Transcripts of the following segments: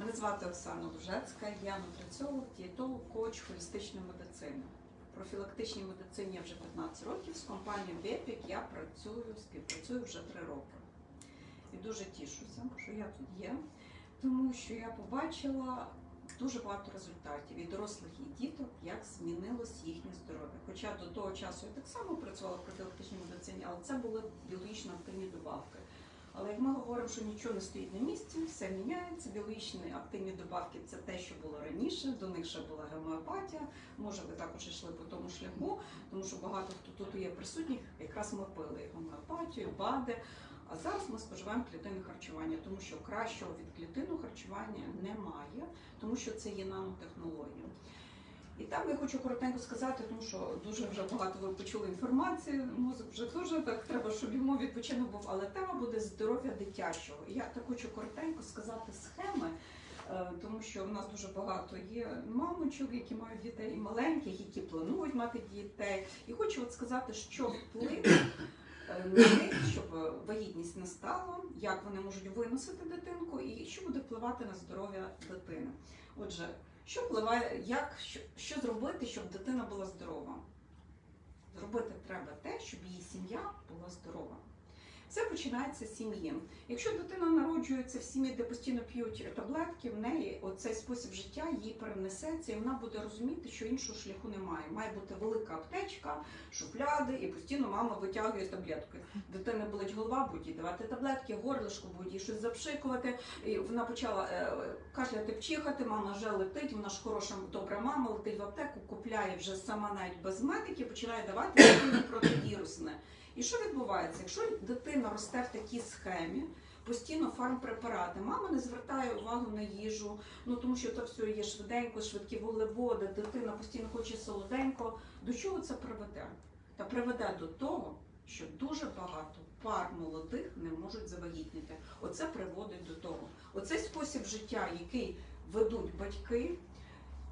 Мене звати Оксана Лужецька, я нутриціолог, дієтолог, коуч холістичної медицини. В профілактичній медицині я вже 15 років. З компанією Бепік я працюю, співпрацюю вже 3 роки. І дуже тішуся, що я тут є, тому що я побачила дуже багато результатів і дорослих, і діток, як змінилось їхнє здоров'я. Хоча до того часу я так само працювала в профілактичній медицині, але це були біологічно активні добавки. Але як ми говоримо, що нічого не стоїть на місці, все міняється. Біологічні активні добавки це те, що було раніше. До них ще була гомеопатія. Може, ви також йшли по тому шляху, тому що багато хто тут є присутніх, якраз ми пили гомеопатію, БАДи. А зараз ми споживаємо клітинне харчування, тому що кращого від клітинного харчування немає, тому що це є нанотехнологія. І там я хочу коротенько сказати, тому що дуже вже багато ви почули інформації. Мозок вже дуже так треба, щоб йому відпочинок був. Але тема буде здоров'я дитячого. Я так хочу коротенько сказати схеми, е, тому що в нас дуже багато є мамочок, які мають дітей і маленьких, які планують мати дітей. І хочу от сказати, що вплив е, на них, щоб вагітність не стала, як вони можуть виносити дитинку, і що буде впливати на здоров'я дитини. Отже, що впливає, як що, що зробити, щоб дитина була здорова? Зробити треба те, щоб її сім'я була здорова. Все починається з сім'ї. Якщо дитина народжується в сім'ї, де постійно п'ють таблетки, в неї оцей спосіб життя їй перенесеться, і вона буде розуміти, що іншого шляху немає. Має бути велика аптечка, шухляди, і постійно мама витягує таблетки. Дитини болить голова, будь їй давати таблетки, горлишко, будь їй щось запшикувати. І вона почала е, кашляти, пчихати, мама вже летить, вона ж хороша, добра мама, летить в аптеку, купляє вже сама навіть без медиків, починає давати противірусне. І що відбувається? Якщо дитина росте в такій схемі, постійно фармпрепарати, мама не звертає увагу на їжу, ну тому що це все є швиденько, швидкі вуглеводи, дитина постійно хоче солоденько. До чого це приведе? Та приведе до того, що дуже багато пар молодих не можуть завагітніти. Оце приводить до того. Оцей спосіб життя, який ведуть батьки.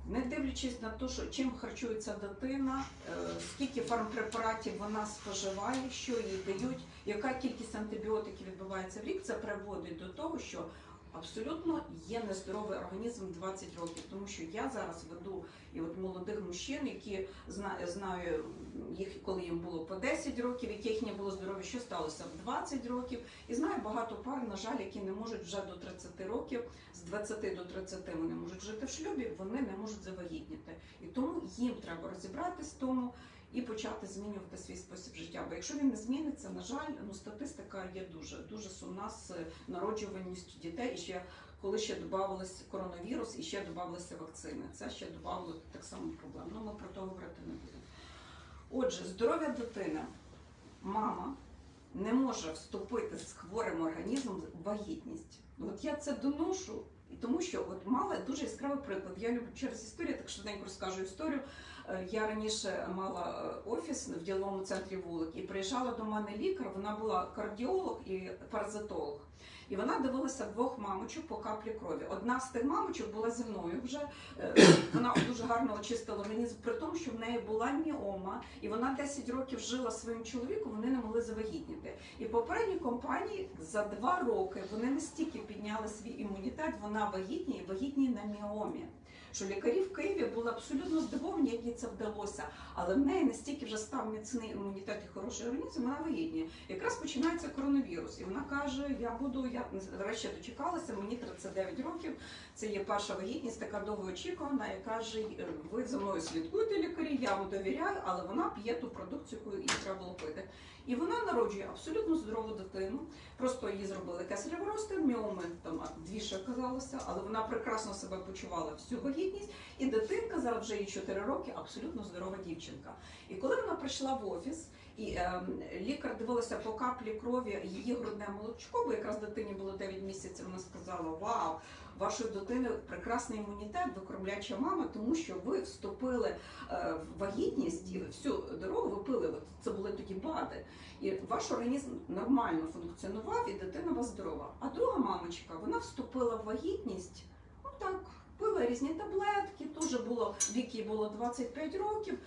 Не дивлячись на те, чим харчується дитина, е, скільки фармпрепаратів вона споживає, що їй дають, яка кількість антибіотиків відбувається в рік, це приводить до того, що абсолютно є нездоровий організм 20 років. Тому що я зараз веду і от молодих мужчин, які зна- знаю їх, коли їм було по 10 років, яких не було здоров'я, що сталося в 20 років. І знаю багато пар, на жаль, які не можуть вже до 30 років, з 20 до 30 вони можуть жити в шлюбі, вони не можуть завагітніти. І тому їм треба розібратись в тому і почати змінювати свій спосіб життя. Бо якщо він не зміниться, на жаль, ну статистика є дуже дуже сумна з народжуваністю дітей. І ще коли ще додавалися коронавірус і ще додавалися вакцини. Це ще додавало так само проблем. Ну ми про то говорити не будемо. Отже, здоров'я дитини. Мама не може вступити з хворим організмом в вагітність. От я це доношу, тому що от мала дуже яскравий приклад. Я люблю через історію, так швиденько розкажу історію. Е, Я раніше мала е, офіс в діловому центрі вулик і приїжджала до мене лікар. Вона була кардіолог і паразитолог. І вона дивилася двох мамочок по каплі крові. Одна з тих мамочок була зі мною вже. е, Вона дуже гарно очистила організм, при тому, що в неї була міома, і вона 10 років жила своїм чоловіком, вони не могли завагітніти. І попередні компанії за два роки вони настільки підняли свій імунітет, вона вагітні і вагітні на міомі. Що лікарі в Києві були абсолютно здивовані, як їй це вдалося. Але в неї настільки вже став міцний імунітет і хороший організм, вона вагітні. Якраз починається коронавірус, і вона каже: Я буду, я врешті дочекалася, мені 39 років. Це є перша вагітність, така довгоочікувана, і каже: ви за мною слідкуєте лікарі, я вам довіряю, але вона п'є ту продукцію, яку їй треба було пити. І вона народжує абсолютно здорову дитину. Просто її зробили кесаревий розтин, міоми там дві ще оказалося, але вона прекрасно себе почувала всю вагітність. І дитинка зараз вже їй 4 роки, абсолютно здорова дівчинка. І коли вона прийшла в офіс, і ем, лікар дивилася по каплі крові її грудне молочко, бо якраз дитині було 9 місяців. Вона сказала: Вау, вашої дитини прекрасний імунітет, ви кормляча мама, тому що ви вступили е, в вагітність і всю дорогу ви пили. От це були тоді БАДи. І ваш організм нормально функціонував, і дитина вас здорова. А друга мамочка, вона вступила в вагітність, ну так, пила різні таблетки, теж було вік їй було 25 років.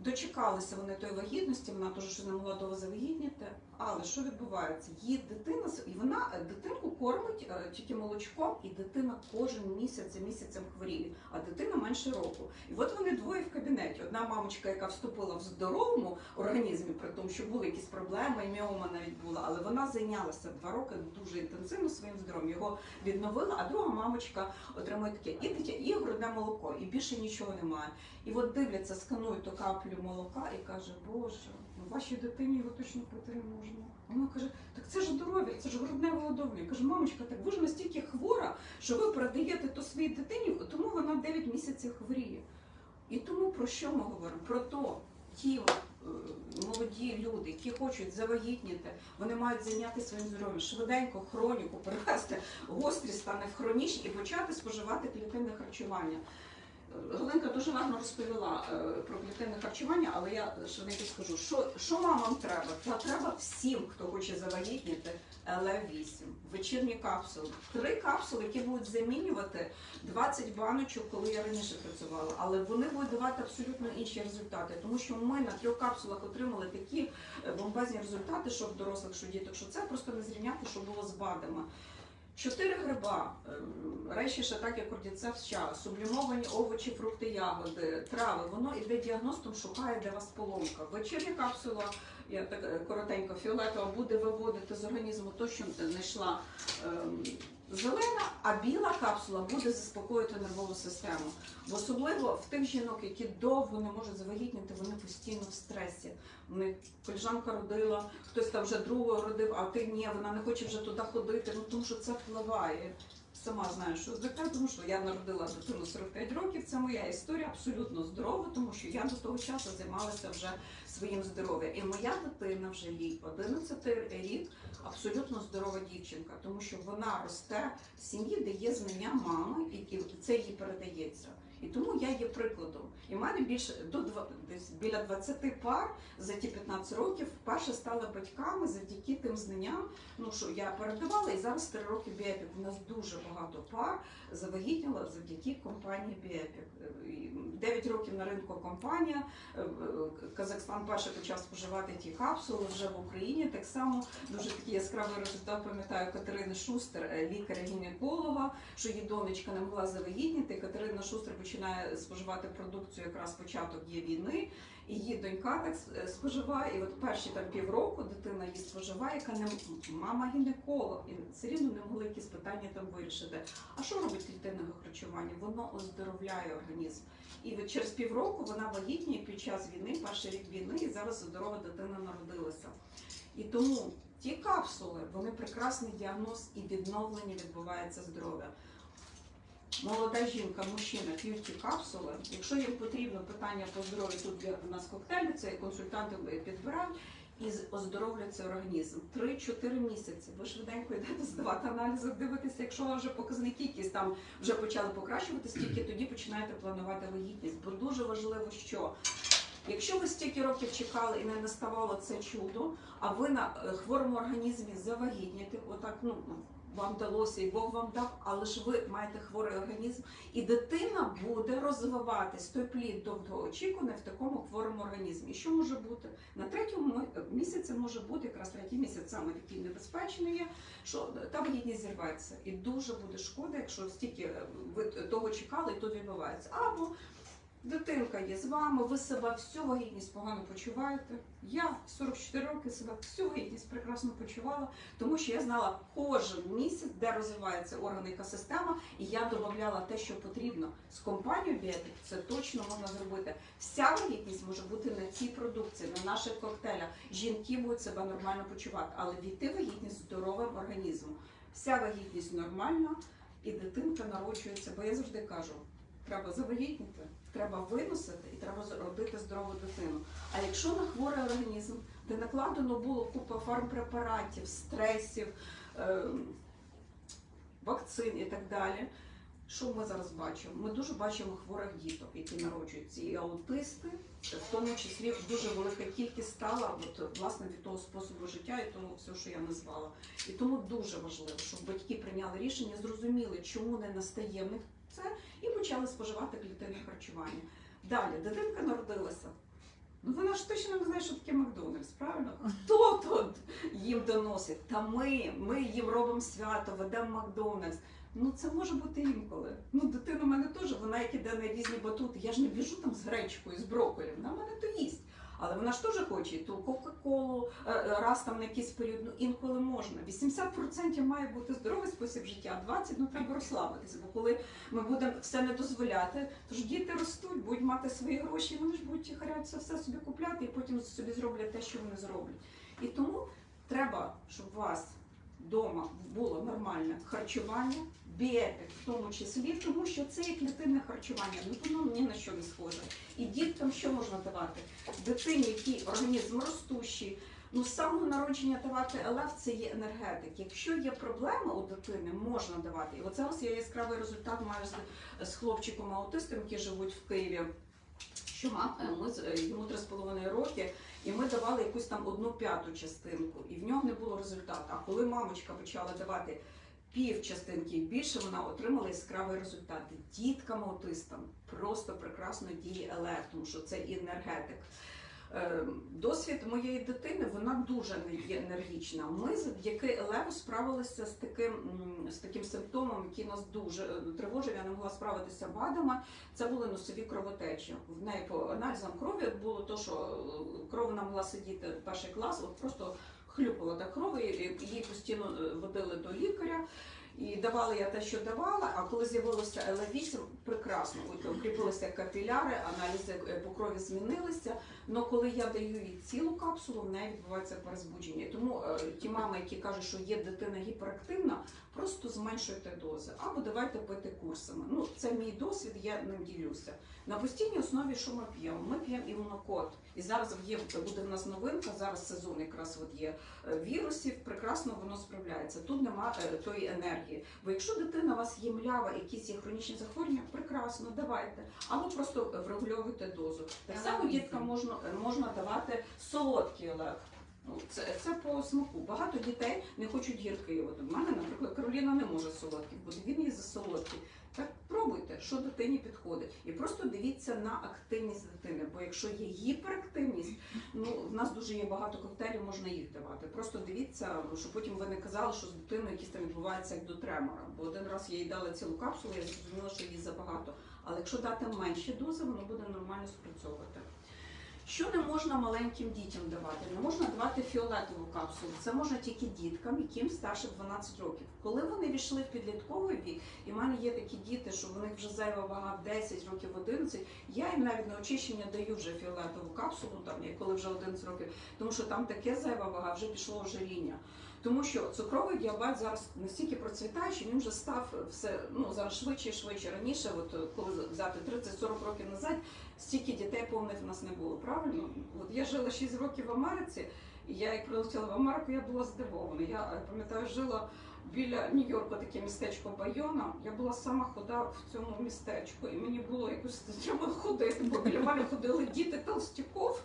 Дочекалися вони тої вагітності, вона теж не могла довго завагітніти, Але що відбувається? Її дитина і вона е, дитинку кормить е, тільки молочком, і дитина кожен місяць за місяцем хворіє, а дитина менше року. І от вони двоє в кабінеті. Одна мамочка, яка вступила в здоровому організмі, при тому, що були якісь проблеми, і міома навіть була, але вона зайнялася два роки дуже інтенсивно своїм здоров'ям. Його відновила, а друга мамочка отримує таке і дитя, і грудне молоко, і більше нічого немає. І от дивляться, сканують ту каплю молока і каже, Боже, вашій дитині його точно пити не можна. Вона каже, так це ж здоров'я, це ж грудне вигодовлення. Каже, мамочка, так ви ж настільки хвора, що ви передаєте то своїй дитині, тому вона 9 місяців хворіє. І тому про що ми говоримо? Про то, ті е, молоді люди, які хочуть завагітніти, вони мають зайнятися своїм здоров'ям, швиденько хроніку перевести гострі стани в хронічні і почати споживати клітинне харчування. Галинка дуже гарно розповіла е, про клітинне харчування, але я швиденько скажу, що, що мамам треба? Та треба всім, хто хоче завагітніти ЛФ8, вечірні капсули. Три капсули, які будуть замінювати 20 баночок, коли я раніше працювала, але вони будуть давати абсолютно інші результати, тому що ми на трьох капсулах отримали такі е, бомбезні результати, що в дорослих, що діток, що це просто не зрівняти, що було з БАДами. Чотири гриба, ем, речі як кордіцепс ча, сублімовані овочі, фрукти, ягоди, трави. Воно іде діагностом, шукає де вас поломка. Вечірня капсула, я так е, коротенько, фіолетова, буде виводити з організму то, що знайшла ем, зелена, а біла капсула буде заспокоїти нервову систему. Бо особливо в тих жінок, які довго не можуть завагітніти, вони постійно в стресі. Них коліжанка родила, хтось там вже другого родив, а ти ні, вона не хоче вже туди ходити. Ну тому що це впливає. Сама знаю, що звикаю, тому що я народила дитину 45 років. Це моя історія абсолютно здорова, тому що я до того часу займалася вже своїм здоров'ям. І моя дитина вже їй 11 рік абсолютно здорова дівчинка, тому що вона росте в сім'ї, де є знання мами, і це їй передається. І тому я є прикладом. І в мене більше до десь біля 20 пар за ті 15 років вперше стали батьками завдяки тим знанням, ну що я передавала, і зараз 3 роки Біепік. У нас дуже багато пар завагітніла завдяки компанії Біепік. 9 років на ринку компанія. Е, е, Казахстан перше почав споживати ті капсули вже в Україні. Так само дуже такий яскравий результат пам'ятаю Катерини Шустер, е, лікаря-гінеколога, що її донечка не могла завагітніти. Катерина Шустер починає споживати продукцію якраз початок є війни. Її донька так е, споживає, і от перші там півроку дитина її споживає, яка не мама гінеколог, і все рівно не могли якісь питання там вирішити. А що робить клітинне харчування? Воно оздоровляє організм. І от через півроку вона вагітніє під час війни, перший рік війни, і зараз здорова дитина народилася. І тому ті капсули, вони прекрасний діагноз і відновлення відбувається здоров'я. Молода жінка, мужчина п'ють ті капсули. Якщо їм потрібно питання по здоров'ю, тут у нас коктейлі, це консультанти підбирають і оздоровлюється організм. 3-4 місяці. Ви швиденько йдете здавати аналізи, дивитися, якщо у вас вже показники якісь там вже почали покращуватись, тільки тоді починаєте планувати вагітність. Бо дуже важливо, що Якщо ви стільки років чекали і не наставало це чудо, а ви на е, хворому організмі завагітніте, отак ну вам вдалося, і Бог вам дав, але ж ви маєте хворий організм, і дитина буде розвиватись той плід довгоочікуваний в такому хворому організмі. Що може бути на третьому місяці? Може бути якраз третій місяць саме такий небезпечний є, що та вагітність зірветься, і дуже буде шкода, якщо стільки е, ви того чекали, і тут відбувається. Або Дитинка є з вами, ви себе всю вагітність погано почуваєте. Я 44 роки себе всю вагітність прекрасно почувала, тому що я знала кожен місяць, де розвивається орган і система, і я додавала те, що потрібно. З компанією Біотик це точно можна зробити. Вся вагітність може бути на цій продукції, на наших коктейлях. Жінки будуть себе нормально почувати, але війти вагітність здоровим організмом. Вся вагітність нормальна, і дитинка народжується, бо я завжди кажу. Треба завагітніти, треба виносити і треба родити здорову дитину. А якщо на хворий організм, де накладено було купа фармпрепаратів, стресів, ем, вакцин і так далі, що ми зараз бачимо? Ми дуже бачимо хворих діток, які народжуються, і аутисти, в тому числі дуже велика кількість стала от, власне від того способу життя і того всього, що я назвала. І тому дуже важливо, щоб батьки прийняли рішення, зрозуміли, чому не настає них це, і почали споживати клітинне харчування. Далі дитинка народилася. Ну вона ж точно не знає, що таке Макдональдс, правильно? Хто тут їм доносить? Та ми, ми їм робимо свято, ведемо Макдональдс. Ну це може бути інколи. Ну, дитина в мене теж, вона як іде на різні батути. Я ж не біжу там з гречкою, з брокколі, вона в мене то їсть. Але вона ж теж хоче і ту Кока-Колу е, е, раз там на якийсь період, ну інколи можна. 80% має бути здоровий спосіб життя, а 20% ну треба розслабитися. Бо коли ми будемо все не дозволяти, то ж діти ростуть, будуть мати свої гроші, вони ж будуть харятися все собі купляти і потім собі зроблять те, що вони зроблять. І тому треба, щоб у вас вдома було нормальне харчування, біотик в тому числі, тому що це є клітинне харчування, ну воно ні на що не схоже. І діткам що можна давати? Дитині, який організм ростущий, ну з самого народження давати ЛФ це є енергетик. Якщо є проблема у дитини, можна давати. І от зараз я яскравий результат маю з, з хлопчиком аутистом, які живуть в Києві. Що ми з- е, йому 3,5 роки, і ми давали якусь там одну п'яту частинку, і в нього не було результату. А коли мамочка почала давати пів частинки більше, вона отримала яскравий результат. Діткам аутистам просто прекрасно діє ЛР, тому що це енергетик. Е, Досвід моєї дитини вона дуже не- енергічна. Ми завдяки Елеву справилися з таким з таким симптомом, який нас дуже е, тривожив. Я не могла справитися бадами. Це були носові кровотечі. В неї по аналізам крові було то, що е, кров не могла сидіти перший клас, от просто хлюпала та кров, і і її постійно е, водили до лікаря. І давала я те, що давала, а коли з'явилося ЛА8, прекрасно укріпилися капіляри, аналізи е, по крові змінилися. Але коли я даю їй цілу капсулу, в неї відбувається перезбудження. Тому е, ті мами, які кажуть, що є дитина гіперактивна, просто зменшуйте дози або давайте пити курсами. Ну це мій досвід, я ним ділюся. На постійній основі, що ми п'ємо? Ми п'ємо імунокод. І зараз є буде в нас новинка. Зараз сезон якраз от є е, вірусів. Прекрасно воно справляється. Тут нема е, тої енергії. Бо якщо дитина у вас є млява, якісь є хронічні захворювання, прекрасно, давайте. Або просто врегульовуйте дозу. Так само діткам можна можна давати солодкий олег. Ну, це, це по смаку. Багато дітей не хочуть гіркий. От у мене, наприклад, Кароліна не може солодкий, бо він їй за солодкий. Так пробуйте, що дитині підходить. І просто дивіться на активність дитини. Бо якщо є гіперактивність, ну в нас дуже є багато коктейлів, можна їх давати. Просто дивіться, щоб потім ви не казали, що з дитиною якісь там відбувається як до тремора. Бо один раз я їй дала цілу капсулу, я зрозуміла, що їй забагато. Але якщо дати менші дози, воно буде нормально спрацьовувати. Що не можна маленьким дітям давати? Не можна давати фіолетову капсулу. Це можна тільки діткам, яким старше 12 років. Коли вони війшли в підлітковий вік, і в мене є такі діти, що в них вже зайва вага в 10 років 11, я їм навіть на очищення даю вже фіолетову капсулу, там коли вже 11 років, тому що там таке зайва вага, вже пішло ожиріння. Тому що цукровий діабет зараз настільки процвітає, що він вже став все ну зараз швидше і швидше. Раніше, от коли взяти 30-40 років назад, стільки дітей повних в нас не було. Правильно? От я жила 6 років в Америці, і я як прилетіла в Америку, я була здивована. Я е, пам'ятаю, жила біля Нью-Йорка таке містечко Байона. Я була сама худа в цьому містечку, і мені було якось треба ходити, бо біля мене ходили діти толстяков.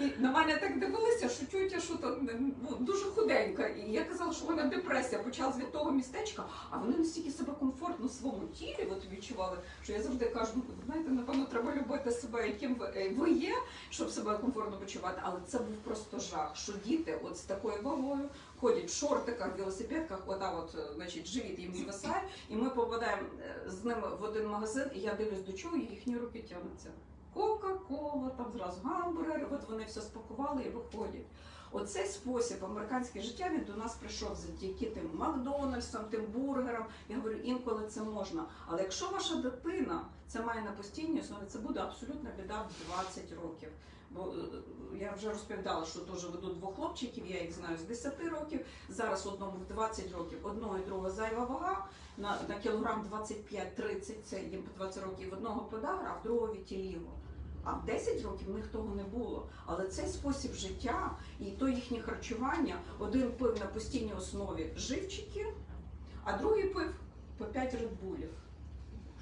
І, і на мене так дивилися, що тютя, що то ну, дуже худенька. І я казала, що вона депресія почалась від того містечка, а вони настільки себе комфортно в своєму тілі от, відчували, що я завжди кажу, ну, знаєте, напевно, треба любити себе, яким ви, е, ви є, щоб себе комфортно почувати. Але це був просто жах, що діти от з такою вагою ходять в шортиках, велосипедках, ота от, е, значить, живіт їм звисає, і ми попадаємо з ними в один магазин, і я дивлюсь, до чого їхні руки тягнуться. Кока-кола, там зразу гамбургери, от вони все спакували і виходять. Оцей спосіб американське життя він до нас прийшов завдяки тим Макдональдсам, тим бургерам. Я говорю, інколи це можна. Але якщо ваша дитина це має на постійній основі, це буде абсолютна біда в 20 років. Бо е, я вже розповідала, що теж веду двох хлопчиків, я їх знаю з 10 років. Зараз одному в 20 років, одного і другого зайва вага на, на кілограм 25-30, це їм по 20 років, одного подагра, а в другого вітіліго. А в 10 років в них того не було. Але цей спосіб життя і то їхнє харчування, один пив на постійній основі живчики, а другий пив по 5 редбулів.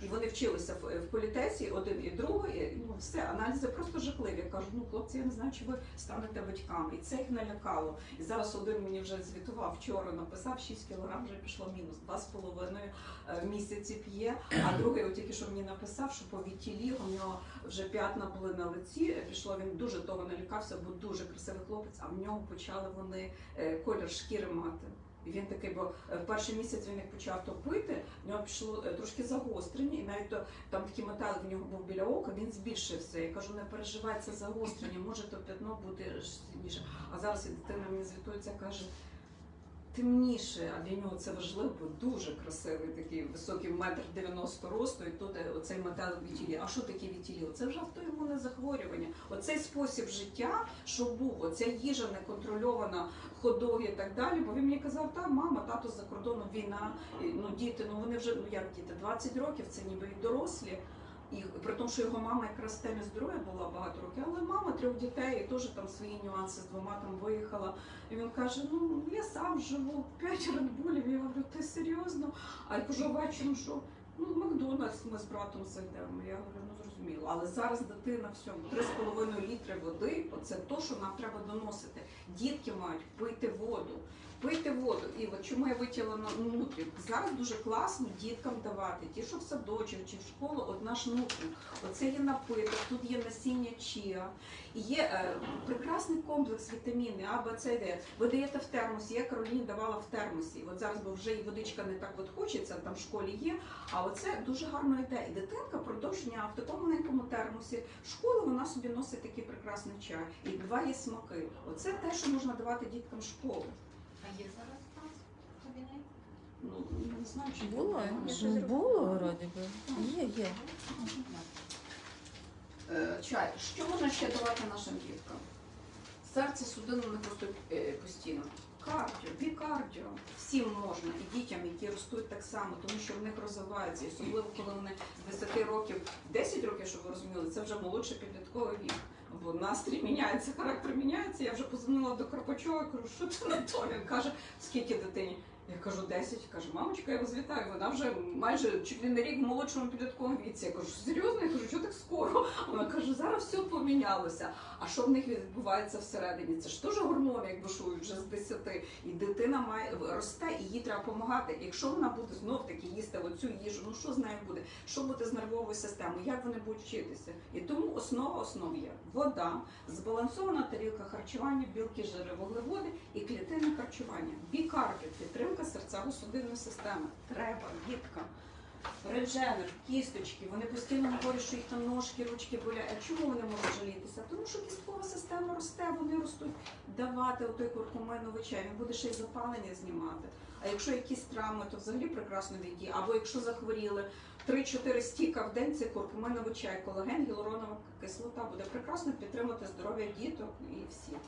І вони вчилися в, в політесі, один і другий, ну все, аналізи просто жахливі. Я кажу, ну хлопці, я не знаю, чи ви станете батьками. І це їх налякало. І зараз один мені вже звітував вчора, написав 6 кілограм, вже пішло мінус, два з половиною е, місяці п'є. А другий от тільки що мені написав, що по вітілі у нього вже п'ятна були на лиці. Пішло він дуже того налякався, бо дуже красивий хлопець, а в нього почали вони е, колір шкіри мати. І він такий, бо е, в перший місяць він як почав топити, в нього пішло е, трошки загострення, і навіть то, там такий металик в нього був біля ока, він збільшився. Я кажу, не переживай, загострення, може то п'ятно бути сильніше. А зараз дитина мені звітується, каже. Темніше, а для нього це важливо, бо дуже красивий такий високий метр 90 росту, і тут е, оцей металик вітілі. А що таке вітілі? Це вже автоімунне захворювання. Оцей спосіб життя, що був, оця їжа неконтрольована, ходоги і так далі. Бо він мені казав, та мама, тато за кордоном війна, ну діти, ну вони вже ну як діти, 20 років, це ніби і дорослі. І при тому, що його мама якраз в темі здоров'я була багато років, але мама трьох дітей і теж там свої нюанси з двома там виїхала. І він каже: Ну я сам живу, п'ять редбулів. Я говорю, ти серйозно? А я кажу, вечором, що ну Макдональдс ми з братом зайдемо. Я говорю, ну зрозуміло. Але зараз дитина всьому 3,5 літри води. Оце то, що нам треба доносити. Дітки мають пити воду. Пити воду, і от чому я витягла на нутрік. Зараз дуже класно діткам давати, ті, що в садочок чи в школу, от наш нутрік. Оце є напиток, тут є насіння і є е, прекрасний комплекс вітаміни А, Б, С, Д. Ви даєте в термосі. Я Кароліні давала в термосі. От зараз, бо вже і водичка не так от хочеться, там в школі є. А оце дуже гарна ідея. І дитинка продовж дня в такому маленькому термосі школу вона собі носить такий прекрасний чай. І два є смаки. Оце те, що можна давати діткам школу. А є зараз? Ну, не знаю, чи Було? Я щось. Було, вроді би. Є, є. Е, Чай. Що можна ще давати нашим діткам? Серце судину не просто е, постійно. Кардіо, бікардіо. Всім можна. І дітям, які ростуть так само, тому що в них розвивається. І особливо, коли вони з 10 років, 10 років, щоб ви розуміли, це вже молодший підлітковий вік. Бо настрій міняється, характер міняється. Я вже позвонила до Карпачова, кажу, що ти на то? Він каже, скільки дитині? Я кажу, 10. Каже, мамочка, я вас вітаю. Вона вже майже чуть ли не рік в молодшому підлітковому віці. Я кажу, серйозно? Я кажу, що так скоро? Вона каже, зараз все помінялося. А що в них відбувається всередині? Це ж теж гормони, як бушують вже з 10. І дитина має росте, і їй треба допомагати. Якщо вона буде знов таки їсти оцю їжу, ну що з нею буде? Що буде з нервовою системою? Як вони будуть вчитися? І тому основа основ є вода, збалансована тарілка харчування, білки, жири, вуглеводи і клітинне харчування. Бікарди, підтримка серцево-судинної системи. Треба, діткам. Редженер, кісточки, вони постійно говорять, що їх там ножки, ручки болять. А чому вони можуть жалітися? Тому що кісткова система росте, вони ростуть. Давати отой куркуминовий чай, він буде ще й запалення знімати. А якщо якісь травми, то взагалі прекрасно віддіє. Або якщо захворіли 3-4 стіка в день, це куркуминовий чай, колаген, гіалуронова кислота буде прекрасно підтримати здоров'я діток і всіх.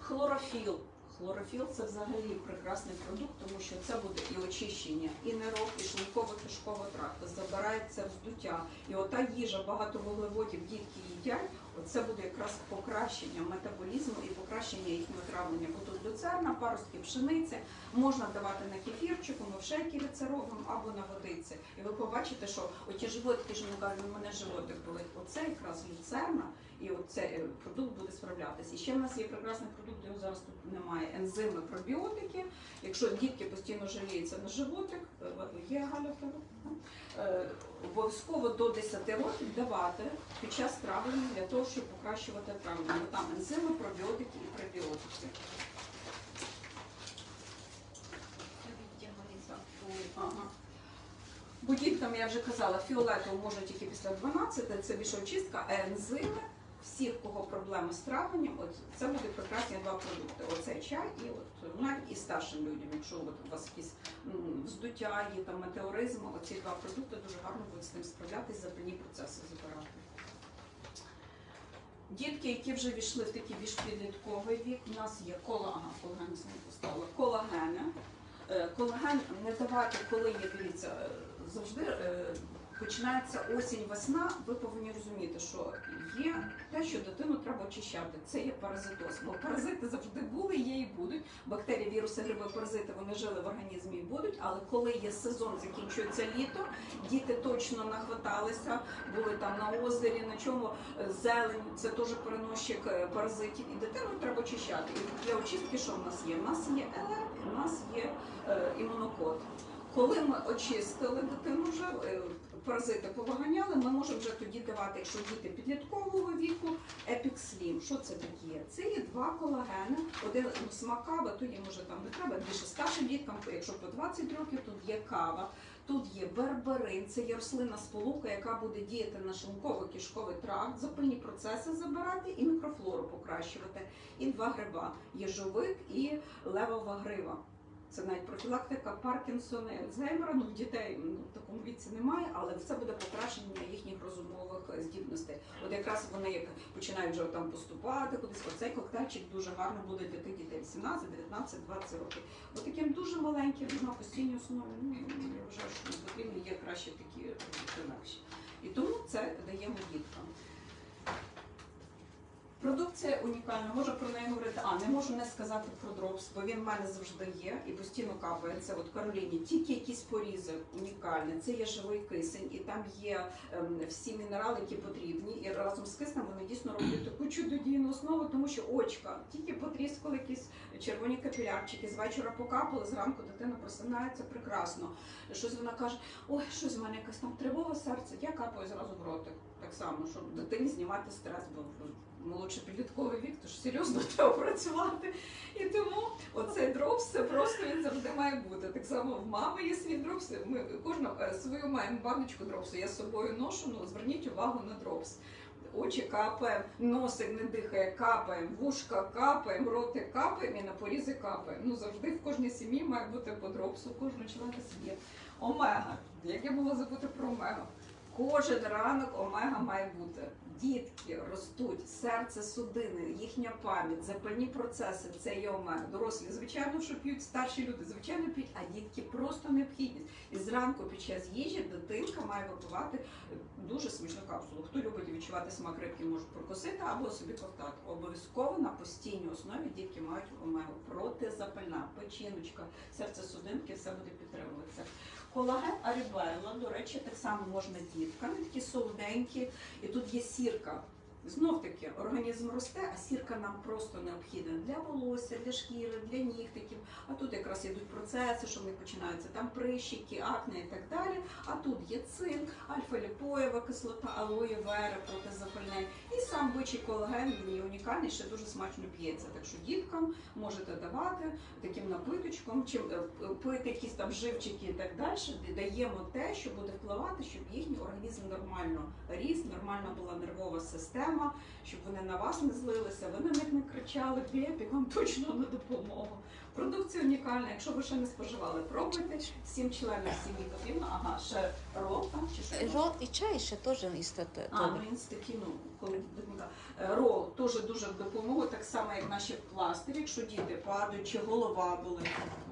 Хлорофіл. Хлорофіл це взагалі прекрасний продукт, тому що це буде і очищення, і нирок, і шлунково-кишкового тракту, забирається вздуття. І ота їжа, багато вуглеводів дітки їдять, оце буде якраз покращення метаболізму і покращення їхнього травлення. Бо тут люцерна, паростки пшениці, можна давати на кефірчику, ми в шейкері це робимо або на водиці. І ви побачите, що оті животики, що ми кажуть, «Ну, мене животик болить. Оце якраз люцерна, і оцей е, продукт буде справлятися. І ще в нас є прекрасний продукт, його зараз тут немає. Ензими, пробіотики. Якщо дітки постійно жаліються на животик, е, є Галя в тебе? Е, Обов'язково до 10 років давати під час травлення для того, щоб покращувати травлення. Там ензими, пробіотики і пребіотики. Ага. Бо діткам я вже казала, фіолетово можна тільки після 12, це більше очистка, а ензими, всіх, кого проблеми з травленням, от це буде прекрасні два продукти. Оцей чай і от навіть і старшим людям, якщо от у вас якісь вздуття, є там метеоризм, оці два продукти дуже гарно будуть з ним справлятись, запальні процеси забирати. Дітки, які вже війшли в такий більш підлітковий вік, у нас є кола, ага, колаген поставила, колагени. Е, Колаген не давати, коли є, дивіться, е, завжди е, починається осінь, весна, ви повинні розуміти, що є те, що дитину треба очищати. Це є паразитоз. Бо паразити завжди були, є і будуть. Бактерії, віруси, гриби, паразити вони жили в організмі і будуть. Але коли є сезон, закінчується літо, діти точно нахваталися, були там на озері, на чому е, зелень, це теж переносчик е, паразитів. І дитину треба очищати. І для очистки, що в нас є? У нас є ЕЛЕР, у нас є е, імунокод. Коли ми очистили дитину вже, паразити повиганяли, ми можемо вже тоді давати, якщо діти підліткового віку, епікслім. Що це таке? Це є два колагени, один ну, смак кави, то їм може там не треба, більше старшим діткам, якщо по 20 років, тут є кава. Тут є берберин, це є рослинна сполука, яка буде діяти на шлунково-кишковий тракт, запальні процеси забирати і мікрофлору покращувати. І два гриба єжовик і левова грива. Це навіть профілактика Паркінсона і Альцгеймера. Ну, в дітей ну, в такому віці немає, але це буде покращення їхніх розумових е, здібностей. От якраз вони як починають вже там поступати кудись. Оцей коктейльчик дуже гарно буде для тих дітей 18, 19, 20 років. От таким дуже маленьким на постійній основі. Ну я вважаю, що потрібні є краще такі е, інакші. І тому це даємо діткам. Продукція унікальна, можу про неї говорити. А не можу не сказати про дропс, бо він в мене завжди є і постійно капає. Це от Кароліні, тільки якісь порізи унікальні. Це є живий кисень, і там є ем, всі мінерали, які потрібні. І разом з киснем вони дійсно роблять таку чудодійну основу, тому що очка тільки потріскали якісь червоні капілярчики, з вечора покапали, зранку дитина просинається прекрасно. Щось вона каже: ой, щось в мене якась там тривога серця. Я капаю зразу в ротик. Так само, щоб дитині знімати стрес, бо молодший підлітковий вік, тож серйозно треба працювати. І тому оцей дропс це просто він завжди має бути. Так само в мами є свій дропс. Ми кожна е, свою маємо баночку дропсу. Я з собою ношу. Ну зверніть увагу на дропс. Очі капаємо, носик не дихає, капаємо, вушка капаємо, роти капаємо і на порізи капаємо. Ну завжди в кожній сім'ї має бути по дропсу, кожного члена сім'ї. Омега. Як я могла забути про омегу? Кожен ранок омега має бути. Дітки ростуть, серце, судини, їхня пам'ять, запальні процеси це є омега. Дорослі, звичайно, що п'ють старші люди, звичайно п'ють, а дітки просто необхідність. І зранку під час їжі дитинка має випивати дуже смачну капсулу. Хто любить відчувати смак рибки, може прокосити або собі ковтати. Обов'язково на постійній основі дітки мають. Протизапальна, печіночка, серце судинки, все буде підтримуватися. Колаген арібелла, до речі, так само можна діткам, такі солоденькі, і тут є сірка. Знов таки, організм росте, а сірка нам просто необхідна для волосся, для шкіри, для нігтиків. А тут якраз йдуть процеси, що в них починаються там прищики, акне і так далі. А тут є цинк, альфа-ліпоєва кислота, алоє вера, протизапальне. І сам бичий колаген, він є унікальний, ще дуже смачно п'ється. Так що діткам можете давати таким напиточком, чим е, пити якісь там живчики і так далі, даємо те, що буде впливати, щоб їхній організм нормально ріс, нормальна була нервова система, щоб вони на вас не злилися, ви на них не кричали, бєпік вам точно на допомогу. Продукція унікальна. Якщо ви ще не споживали, пробуйте. Всім членам сім'ї потрібно. Ага, ще рол там чи що? Рол і чай ще теж істати. А, ну він такі, ну, коли дитинка. Рол теж дуже в допомогу, так само як наші пластирі, якщо діти падають, чи голова болить.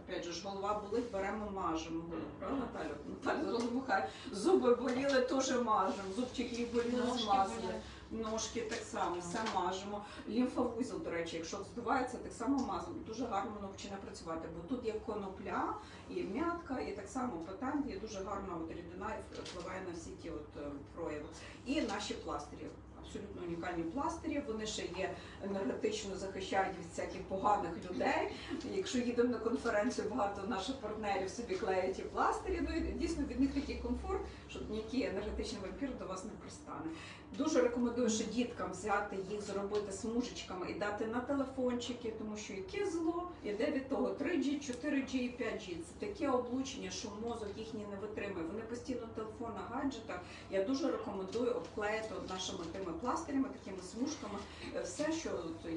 Опять же ж, голова болить, беремо, мажемо. Правда, Наталя? Наталя зразу махає. Зуби боліли, теж мажемо. Зубчики боліли, змазали. Ножки так само, все мажемо. Лімфовузол, до речі, якщо здувається, так само мазом. Дуже гарно воно починає працювати, бо тут є конопля, і м'ятка, і так само патент, є дуже гарна от рідина і впливає на всі ті от е, прояви. І наші пластирі. Абсолютно унікальні пластирі. Вони ще є енергетично захищають від всяких поганих людей. Якщо їдемо на конференцію, багато наших партнерів собі клеять ті пластирі. Ну і дійсно від них такий комфорт, що ніякий енергетичний вампір до вас не пристане. Дуже рекомендую ще діткам взяти їх, зробити смужечками і дати на телефончики, тому що яке зло іде від того 3G, 4G і 5G. Це таке облучення, що мозок їхній не витримує. Вони постійно в телефонах, гаджетах. Я дуже рекомендую обклеїти нашими тими пластирями, такими смужками, е, все, що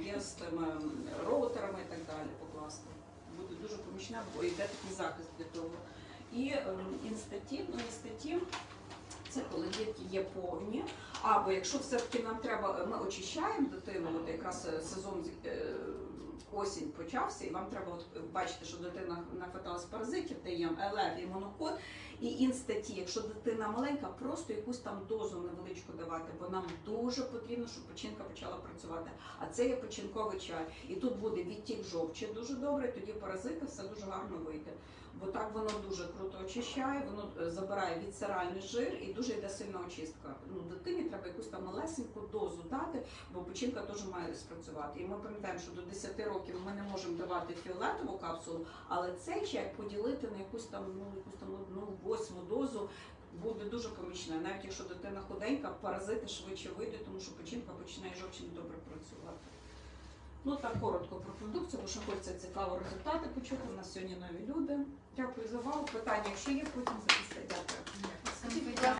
є з тими роутерами і так далі, покласти. Буде дуже помічна, бо йде такий захист для того. І ем, інстатін, ну інстатін це коли дітки є повні. Або якщо все-таки нам треба, ми очищаємо дитину, от якраз е, сезон е, осінь почався, і вам треба от бачити, що дитина нахваталась паразитів, даємо ЕЛЕВ і монокод. І інстаті, якщо дитина маленька, просто якусь там дозу невеличку давати, бо нам дуже потрібно, щоб печінка почала працювати. А це є печінковий чай. І тут буде відтік жовчі дуже добре, тоді паразити все дуже гарно вийде. Бо так воно дуже круто очищає, воно е, забирає відсиральний жир і дуже йде сильна очистка. Ну, дитині треба якусь там малесеньку дозу дати, бо печінка теж має спрацювати. І ми пам'ятаємо, що до 10 років ми не можемо давати фіолетову капсулу, але цей чай поділити на якусь там ну якусь там одну восьму дозу буде дуже комічно, Навіть якщо дитина худенька, паразити швидше вийде, тому що печінка починає жовчина добре працювати. Ну так коротко про продукцію, бо що хочеться цікаво результати почути. У нас сьогодні нові люди. Дякую за увагу. Питання, якщо є, потім записати. Дякую.